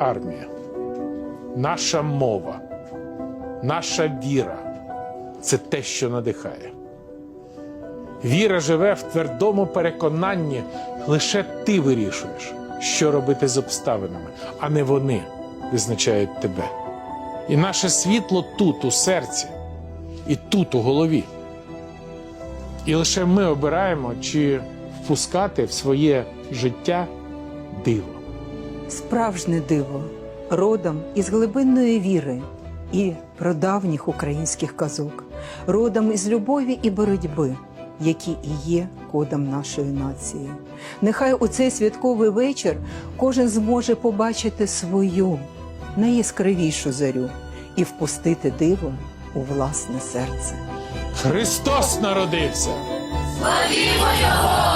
армія, наша мова, наша віра це те, що надихає. Віра живе в твердому переконанні, лише ти вирішуєш, що робити з обставинами, а не вони визначають тебе. І наше світло тут, у серці, і тут, у голові. І лише ми обираємо, чи впускати в своє життя диво. Справжнє диво, родом із глибинної віри і прадавніх українських казок, родом із любові і боротьби, які і є кодом нашої нації. Нехай у цей святковий вечір кожен зможе побачити свою найяскравішу зарю і впустити диво у власне серце. Христос народився! Славімо Його!